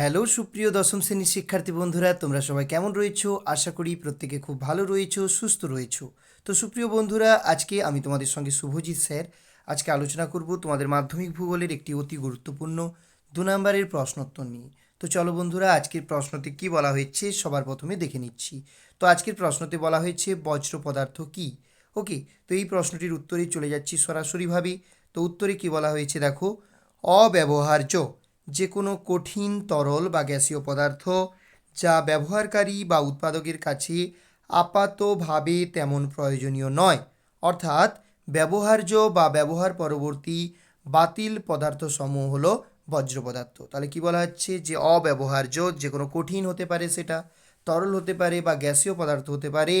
Hello, সুপ্রিয় দশম শ্রেণির শিক্ষার্থী বন্ধুরা, তোমরা সবাই কেমন রয়েছো? আশা করি প্রত্যেকে খুব ভালো রয়েছো, সুস্থ রয়েছো। তো সুপ্রিয় বন্ধুরা, আজকে আমি তোমাদের সঙ্গে শুভজিৎ স্যার আজকে আলোচনা করব তোমাদের মাধ্যমিক ভূগোলের একটি অতি গুরুত্বপূর্ণ দু নম্বরের প্রশ্নোত্তর নিয়ে। তো চলো বন্ধুরা, আজকের প্রশ্নতে কি বলা হয়েছে সবার প্রথমে দেখে নিচ্ছি। তো আজকের প্রশ্নতে বলা হয়েছে, বজ্র পদার্থ কি? ওকে, তো এই প্রশ্নটির উত্তরে চলে যাচ্ছি সরাসরিভাবে। তো উত্তরে কি বলা হয়েছে দেখো, অব্যবহার্য যে কোনো কঠিন তরল বা গ্যাসীয় পদার্থ যা ব্যবহারকারী বা উৎপাদকের কাছে আপাতভাবে তেমন প্রয়োজনীয় নয়। অর্থাৎ ব্যবহার্য বা ব্যবহার পরবর্তী বাতিল পদার্থ সমূহ হলো বজ্র পদার্থ তাহলে কি বলা হচ্ছে যে অব্যবহার্য যে কোনো কঠিন হতে পারে সেটা, তরল হতে পারে বা গ্যাসীয় পদার্থ হতে পারে,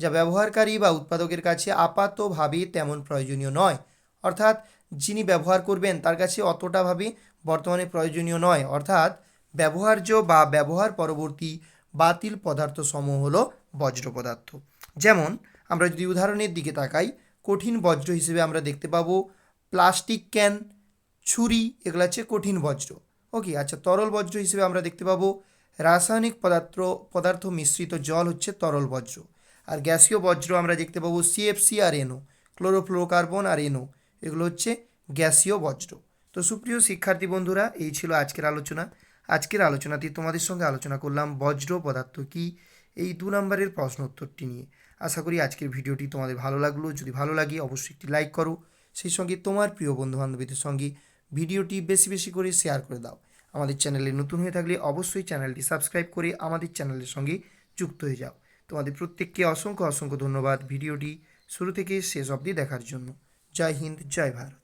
যা ব্যবহারকারী বা উৎপাদকের কাছে আপাতভাবে তেমন প্রয়োজনীয় নয়। অর্থাৎ যিনি ব্যবহার করবেন, তার কাছে অতটাভাবে বর্তমানে প্রয়োজনীয় নয়। অর্থাৎ ব্যবহার্য বা ব্যবহার পরবর্তী বাতিল পদার্থ সমূহ হলো বজ্র পদার্থ। যেমন আমরা যদি উদাহরণের দিকে তাকাই, কঠিন বজ্র হিসেবে আমরা দেখতে পাবো প্লাস্টিক ক্যান, ছুরি, এগুলো হচ্ছে কঠিন বজ্র। ওকে আচ্ছা তরল বজ্র হিসেবে আমরা দেখতে পাবো রাসায়নিক পদার্থ পদার্থ মিশ্রিত জল হচ্ছে তরল বজ্র। আর গ্যাসীয় বজ্র আমরা দেখতে পাবো সিএফসি আর এনও ক্লোরোফ্লোরোকার্বন আর এনও এগুলো হচ্ছে গ্যাসীয় বজ্র। তো সুপ্রিয় শিক্ষার্থী বন্ধুরা, এই ছিল আজকের আলোচনা। আজকের আলোচনাতে তোমাদের সঙ্গে আলোচনা করলাম বজ্র পদার্থ কি? এই দু নম্বরের প্রশ্ন উত্তরটি নিয়ে। আশা করি আজকের ভিডিওটি তোমাদের ভালো লাগল। যদি ভালো লাগে, অবশ্যই একটি লাইক করো। সেই সঙ্গে তোমার প্রিয় বন্ধু বান্ধবীদের সঙ্গে ভিডিওটি বেশি বেশি করে শেয়ার করে দাও। আমাদের চ্যানেলে নতুন হয়ে থাকলে অবশ্যই চ্যানেলটি সাবস্ক্রাইব করে আমাদের চ্যানেলের সঙ্গে যুক্ত হয়ে যাও। তোমাদের প্রত্যেককে অসংখ্য অসংখ্য ধন্যবাদ ভিডিওটি শুরু থেকে শেষ অবধি দেখার জন্য। जय हिंद जय भारत